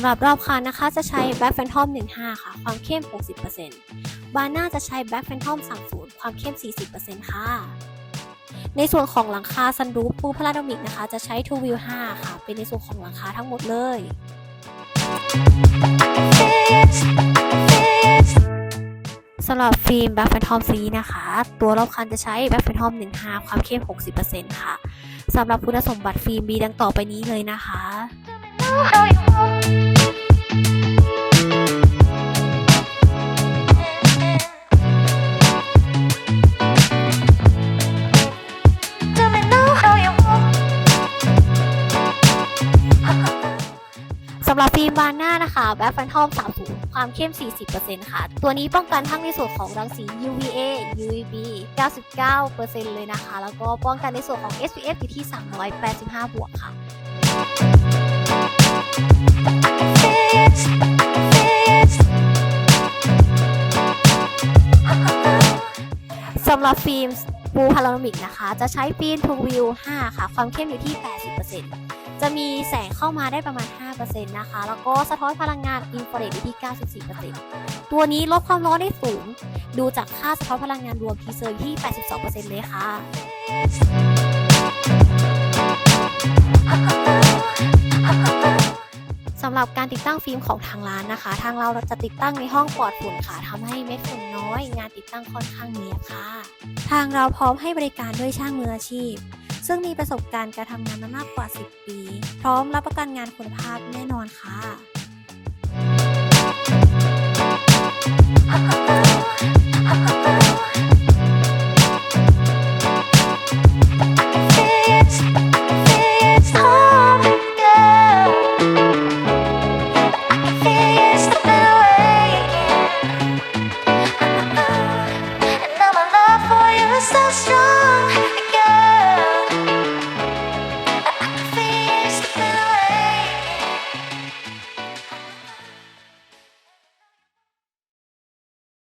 ำหรับรอบคันนะคะจะใช้ Black Phantom 15 ค่ะ ความเข้ม 60%บานหน้าจะใช้ Black Phantom 30 ความเข้ม 40%ค่ะ ในส่วนของหลังคาซันรูฟปูพาราโดมิกนะคะ จะใช้ Two Wheel 5ค่ะ เป็นในส่วนของหลังคาทั้งหมดเลย สำหรับฟิล์ม Black Phantom ซีนะคะ ตัวรอบคันจะใช้ Black Phantom 15 ความเข้ม 60%ค่ะสำหรับคุณสมบัติฟิล์มมีดังต่อไปนี้เลยนะคะ สำหรับฟิล์มบานหน้านะคะแบ็คแฟนทอม30 ความเข้ม 40%ค่ะ ตัวนี้ป้องกันทั้งในส่วนของรังสี UVA UVB 99%เลยนะคะ แล้วก็ป้องกันในส่วนของ SPF อยู่ที่ 385 บวกค่ะ สำหรับฟิล์มปูพารามิกนะคะ จะใช้ฟิล์มทูวิว 5 ค่ะ ความเข้มอยู่ที่ 80%จะมีแสงเข้ามาได้ประมาณ 5%นะคะ แล้วก็สะท้อนพลังงานอินฟราเรดอยู่ที่ 94%ตัวนี้ลดความร้อนได้สูง ดูจากค่าสะท้อนพลังงานรวมพีเซอร์อยู่ที่ 82%เลยค่ะ หรับการติดตั้งฟิล์มของทางร้านนะคะ ทางเราจะติดตั้งในห้องปลอดฝุ่นค่ะทำให้เม็ดฝุ่นน้อย งานติดตั้งค่อนข้างเนียบค่ะ ทางเราพร้อมให้บริการด้วยช่างมืออาชีพ ซึ่งมีประสบการณ์การทำงานมามากกว่า 10 ปี พร้อมรับประกันงานคุณภาพแน่นอนค่ะ